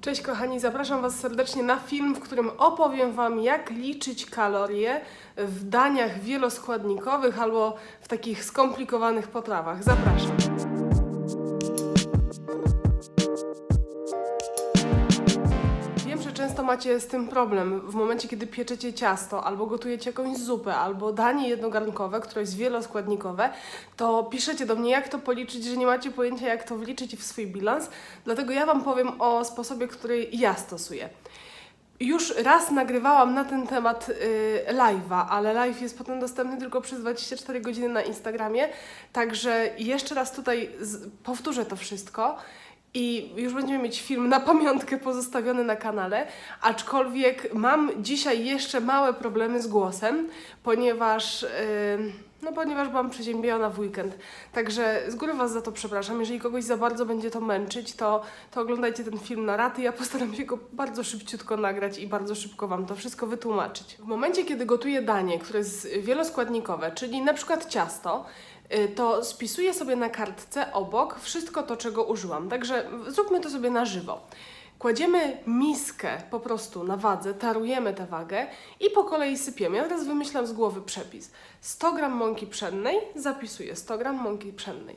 Cześć kochani, zapraszam Was serdecznie na film, w którym opowiem Wam, jak liczyć kalorie w daniach wieloskładnikowych albo w takich skomplikowanych potrawach. Zapraszam. Macie z tym problem. W momencie, kiedy pieczecie ciasto, albo gotujecie jakąś zupę, albo danie jednogarnkowe, które jest wieloskładnikowe, to piszecie do mnie, jak to policzyć, że nie macie pojęcia, jak to wliczyć w swój bilans. Dlatego ja Wam powiem o sposobie, który ja stosuję. Już raz nagrywałam na ten temat y, live'a, ale live jest potem dostępny tylko przez 24 godziny na Instagramie. Także jeszcze raz tutaj powtórzę to wszystko i już będziemy mieć film na pamiątkę pozostawiony na kanale. Aczkolwiek mam dzisiaj jeszcze małe problemy z głosem, ponieważ. y, no, ponieważ byłam przeziębiona w weekend. Także z góry Was za to przepraszam. Jeżeli kogoś za bardzo będzie to męczyć, to, to oglądajcie ten film na raty. Ja postaram się go bardzo szybciutko nagrać i bardzo szybko Wam to wszystko wytłumaczyć. W momencie, kiedy gotuję danie, które jest wieloskładnikowe, czyli na przykład ciasto, y, to spisuję sobie na kartce obok wszystko to, czego użyłam. Także zróbmy to sobie na żywo. Kładziemy miskę po prostu na wadze, tarujemy tę wagę i po kolei sypiemy. Ja teraz wymyślam z głowy przepis. 100 g mąki pszennej, zapisuję 100 g mąki pszennej.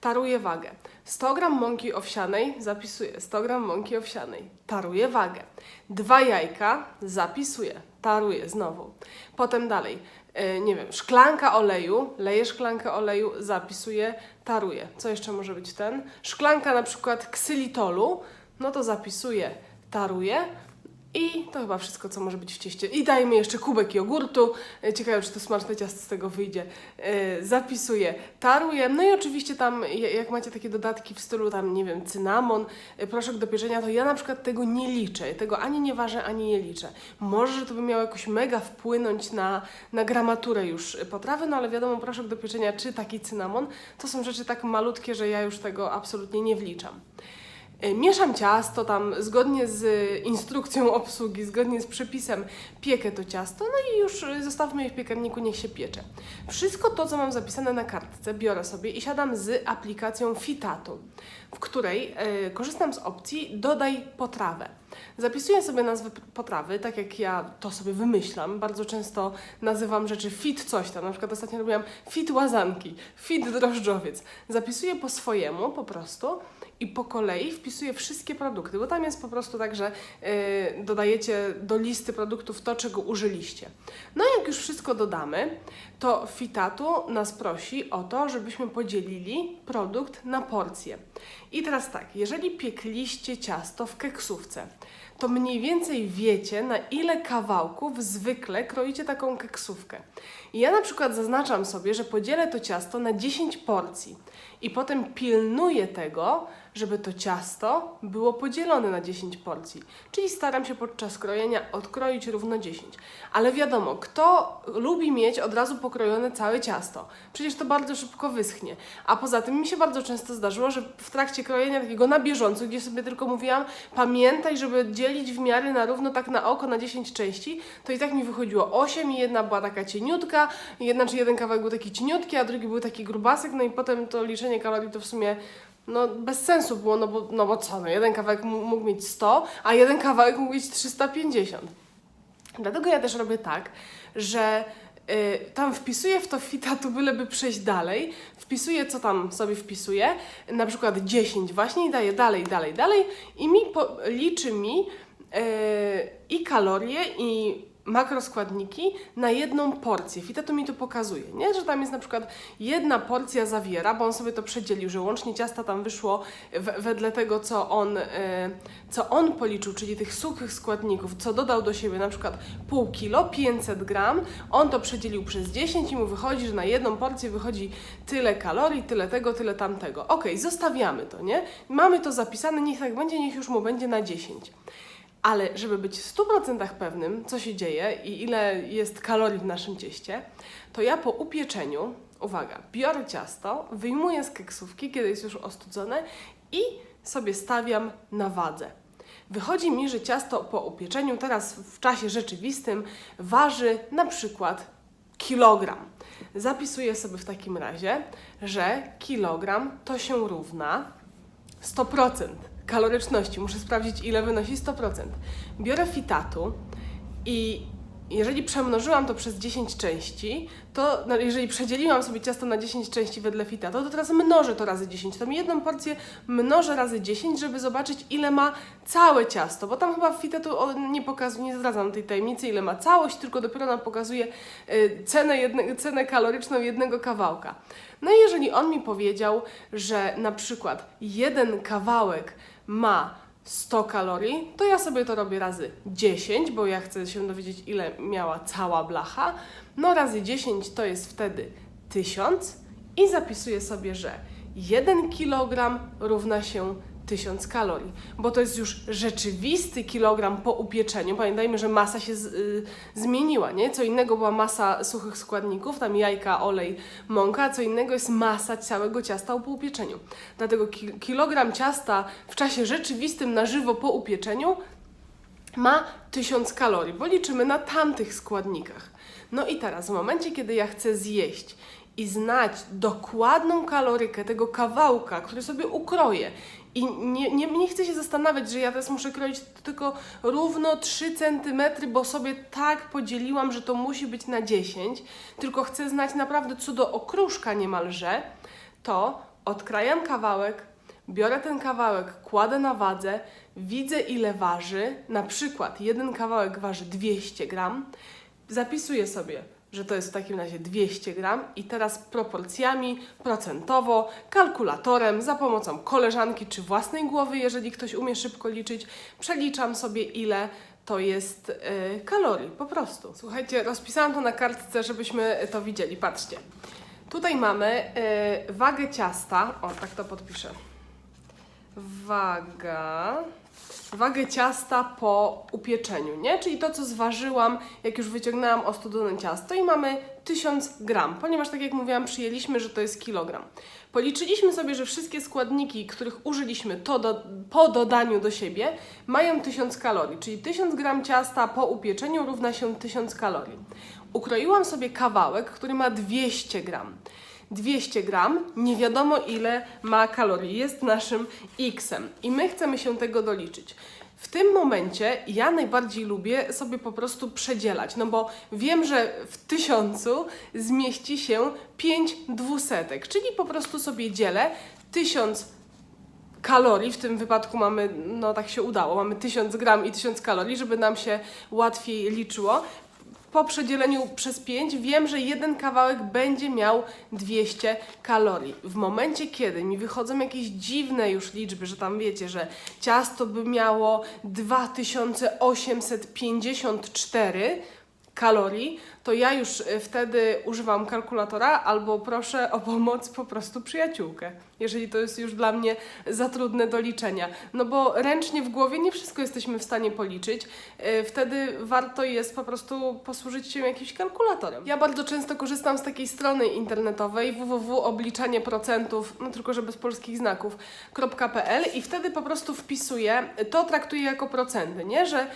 Taruję wagę. 100 g mąki owsianej, zapisuję 100 g mąki owsianej. Taruję wagę. Dwa jajka, zapisuję. Taruję znowu. Potem dalej, e, nie wiem, szklanka oleju, leję szklankę oleju, zapisuję, taruję. Co jeszcze może być ten? Szklanka na przykład ksylitolu, no to zapisuję, taruję. I to chyba wszystko, co może być w cieście. I dajmy jeszcze kubek jogurtu. E, Ciekawe, czy to smaczne ciasto z tego wyjdzie. E, Zapisuję, taruję. No i oczywiście tam, jak macie takie dodatki w stylu tam, nie wiem, cynamon, e, proszek do pieczenia, to ja na przykład tego nie liczę. Tego ani nie ważę, ani nie liczę. Może, że to by miało jakoś mega wpłynąć na, na gramaturę już potrawy, no ale wiadomo, proszek do pieczenia czy taki cynamon, to są rzeczy tak malutkie, że ja już tego absolutnie nie wliczam. E, Mieszam ciasto tam zgodnie z instrukcją obsługi, zgodnie z przepisem piekę to ciasto, no i już zostawmy je w piekarniku, niech się piecze. Wszystko to, co mam zapisane na kartce, biorę sobie i siadam z aplikacją Fitatu, w której e, korzystam z opcji dodaj potrawę. Zapisuję sobie nazwę potrawy, tak jak ja to sobie wymyślam. Bardzo często nazywam rzeczy fit coś tam. Na przykład ostatnio robiłam fit łazanki, fit drożdżowiec. Zapisuję po swojemu po prostu i po kolei wpisuję wszystkie produkty, bo tam jest po prostu tak, że yy, dodajecie do listy produktów to, czego użyliście. No i jak już wszystko dodamy, to Fitatu nas prosi o to, żebyśmy podzielili produkt na porcje. I teraz tak, jeżeli piekliście ciasto w keksówce, to mniej więcej wiecie, na ile kawałków zwykle kroicie taką keksówkę. I ja na przykład zaznaczam sobie, że podzielę to ciasto na 10 porcji i potem pilnuję tego, żeby to ciasto było podzielone na 10 porcji. Czyli staram się podczas krojenia odkroić równo 10. Ale wiadomo, kto lubi mieć od razu pokrojone całe ciasto? Przecież to bardzo szybko wyschnie. A poza tym mi się bardzo często zdarzyło, że w trakcie krojenia takiego na bieżąco, gdzie sobie tylko mówiłam, pamiętaj, żeby dzielić w miarę na równo tak na oko na 10 części, to i tak mi wychodziło 8 i jedna była taka cieniutka, jedna czy jeden kawałek był taki cieniutki, a drugi był taki grubasek, no i potem to liczenie kalorii to w sumie no bez sensu było, no bo, no bo co, no jeden kawałek mógł mieć 100, a jeden kawałek mógł mieć 350. Dlatego ja też robię tak, że tam wpisuję w to fitatu, byleby przejść dalej, wpisuję co tam sobie wpisuję, na przykład 10 właśnie i daję dalej, dalej, dalej. I mi po, liczy mi y, i kalorie i makroskładniki na jedną porcję. Fitato mi to pokazuje, nie? że tam jest na przykład jedna porcja zawiera, bo on sobie to przedzielił, że łącznie ciasta tam wyszło wedle tego, co on, y, co on policzył, czyli tych suchych składników, co dodał do siebie na przykład pół kilo, 500 gram, on to przedzielił przez 10 i mu wychodzi, że na jedną porcję wychodzi tyle kalorii, tyle tego, tyle tamtego. Okej, zostawiamy to, nie? Mamy to zapisane, niech tak będzie, niech już mu będzie na 10. Ale żeby być w 100% pewnym, co się dzieje i ile jest kalorii w naszym cieście, to ja po upieczeniu, uwaga, biorę ciasto, wyjmuję z keksówki, kiedy jest już ostudzone i sobie stawiam na wadze. Wychodzi mi, że ciasto po upieczeniu teraz w czasie rzeczywistym waży na przykład kilogram. Zapisuję sobie w takim razie, że kilogram to się równa 100% kaloryczności. Muszę sprawdzić, ile wynosi 100%. Biorę fitatu i jeżeli przemnożyłam to przez 10 części, to no, jeżeli przedzieliłam sobie ciasto na 10 części wedle fitatu, to teraz mnożę to razy 10. To mi jedną porcję mnożę razy 10, żeby zobaczyć, ile ma całe ciasto, bo tam chyba w fitatu on nie pokazuje, nie zdradzam tej tajemnicy, ile ma całość, tylko dopiero nam pokazuje y, cenę, jedne, cenę kaloryczną jednego kawałka. No i jeżeli on mi powiedział, że na przykład jeden kawałek ma 100 kalorii, to ja sobie to robię razy 10, bo ja chcę się dowiedzieć, ile miała cała blacha. No razy 10 to jest wtedy 1000 i zapisuję sobie, że 1 kg równa się 1000 kalorii, bo to jest już rzeczywisty kilogram po upieczeniu. Pamiętajmy, że masa się z, y, zmieniła, nie? Co innego była masa suchych składników, tam jajka, olej, mąka, a co innego jest masa całego ciasta po upieczeniu. Dlatego ki kilogram ciasta w czasie rzeczywistym na żywo po upieczeniu ma 1000 kalorii, bo liczymy na tamtych składnikach. No i teraz, w momencie, kiedy ja chcę zjeść i znać dokładną kalorykę tego kawałka, który sobie ukroję, i nie, nie, nie chcę się zastanawiać, że ja teraz muszę kroić tylko równo 3 cm, bo sobie tak podzieliłam, że to musi być na 10, tylko chcę znać naprawdę co do okruszka niemalże, to odkrajam kawałek, biorę ten kawałek, kładę na wadze, widzę ile waży, na przykład jeden kawałek waży 200 gram, zapisuję sobie, że to jest w takim razie 200 gram i teraz proporcjami, procentowo, kalkulatorem, za pomocą koleżanki czy własnej głowy, jeżeli ktoś umie szybko liczyć, przeliczam sobie ile to jest yy, kalorii, po prostu. Słuchajcie, rozpisałam to na kartce, żebyśmy to widzieli. Patrzcie. Tutaj mamy yy, wagę ciasta. O, tak to podpiszę. Waga wagę ciasta po upieczeniu, nie? Czyli to, co zważyłam, jak już wyciągnęłam ostudzone ciasto i mamy 1000 gram, ponieważ tak jak mówiłam, przyjęliśmy, że to jest kilogram. Policzyliśmy sobie, że wszystkie składniki, których użyliśmy to do, po dodaniu do siebie, mają 1000 kalorii, czyli 1000 gram ciasta po upieczeniu równa się 1000 kalorii. Ukroiłam sobie kawałek, który ma 200 gram. 200 gram, nie wiadomo ile ma kalorii, jest naszym x-em. I my chcemy się tego doliczyć. W tym momencie ja najbardziej lubię sobie po prostu przedzielać, no bo wiem, że w tysiącu zmieści się 5 dwusetek, czyli po prostu sobie dzielę 1000 kalorii, w tym wypadku mamy, no tak się udało, mamy 1000 gram i 1000 kalorii, żeby nam się łatwiej liczyło po przedzieleniu przez 5 wiem, że jeden kawałek będzie miał 200 kalorii. W momencie, kiedy mi wychodzą jakieś dziwne już liczby, że tam wiecie, że ciasto by miało 2854 kalorii, to ja już y, wtedy używam kalkulatora albo proszę o pomoc po prostu przyjaciółkę, jeżeli to jest już dla mnie za trudne do liczenia. No bo ręcznie w głowie nie wszystko jesteśmy w stanie policzyć, y, wtedy warto jest po prostu posłużyć się jakimś kalkulatorem. Ja bardzo często korzystam z takiej strony internetowej www.obliczanieprocentów, no tylko że bez polskich znaków.pl i wtedy po prostu wpisuję, to traktuję jako procenty, nie? Że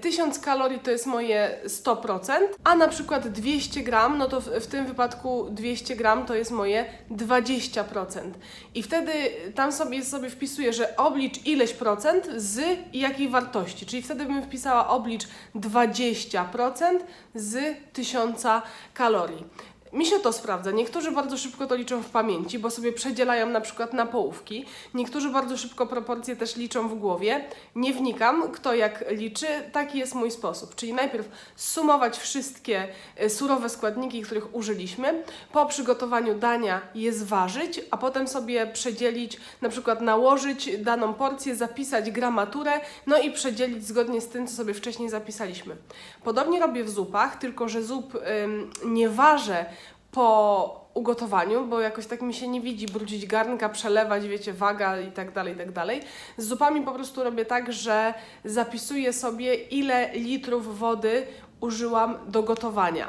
1000 y, kalorii to jest moje 100%, a na przykład przykład 200 gram, no to w, w, tym wypadku 200 gram to jest moje 20%. I wtedy tam sobie, sobie wpisuję, że oblicz ileś procent z jakiej wartości. Czyli wtedy bym wpisała oblicz 20% z 1000 kalorii. Mi się to sprawdza. Niektórzy bardzo szybko to liczą w pamięci, bo sobie przedzielają na przykład na połówki. Niektórzy bardzo szybko proporcje też liczą w głowie. Nie wnikam, kto jak liczy, taki jest mój sposób. Czyli najpierw sumować wszystkie e, surowe składniki, których użyliśmy. Po przygotowaniu dania je zważyć, a potem sobie przedzielić, na przykład nałożyć daną porcję, zapisać gramaturę, no i przedzielić zgodnie z tym, co sobie wcześniej zapisaliśmy. Podobnie robię w zupach, tylko że zup ym, nie ważę po ugotowaniu, bo jakoś tak mi się nie widzi brudzić garnka, przelewać, wiecie, waga i tak dalej, i tak dalej. Z zupami po prostu robię tak, że zapisuję sobie ile litrów wody użyłam do gotowania.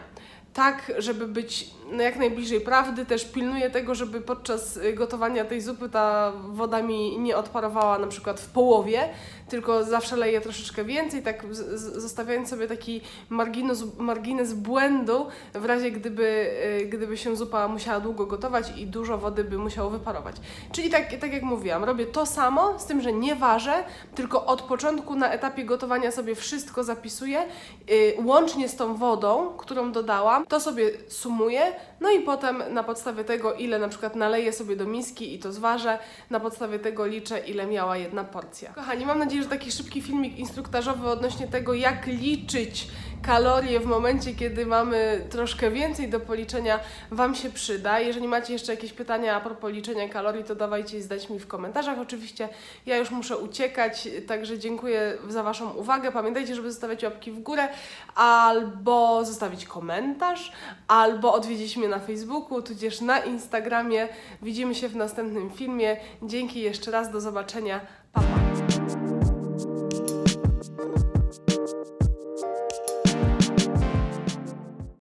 Tak, żeby być no, jak najbliżej prawdy. Też pilnuję tego, żeby podczas y, gotowania tej zupy ta woda mi nie odparowała na przykład w połowie, tylko zawsze leję troszeczkę więcej, tak zostawiając sobie taki margines, margines błędu w razie gdyby, y, gdyby się zupa musiała długo gotować i dużo wody by musiało wyparować. Czyli tak, tak jak mówiłam, robię to samo, z tym, że nie ważę, tylko od początku na etapie gotowania sobie wszystko zapisuję, y, łącznie z tą wodą, którą dodałam, to sobie sumuję, no i potem na podstawie tego, ile na przykład naleję sobie do miski i to zważę, na podstawie tego liczę, ile miała jedna porcja. Kochani, mam nadzieję, że taki szybki filmik instruktażowy odnośnie tego, jak liczyć kalorie w momencie, kiedy mamy troszkę więcej do policzenia, Wam się przyda. Jeżeli macie jeszcze jakieś pytania a propos liczenia kalorii, to dawajcie znać mi w komentarzach. Oczywiście ja już muszę uciekać, także dziękuję za Waszą uwagę. Pamiętajcie, żeby zostawiać łapki w górę, albo zostawić komentarz, albo odwiedzić mnie na Facebooku, tudzież na Instagramie. Widzimy się w następnym filmie. Dzięki jeszcze raz, do zobaczenia. Pa, pa.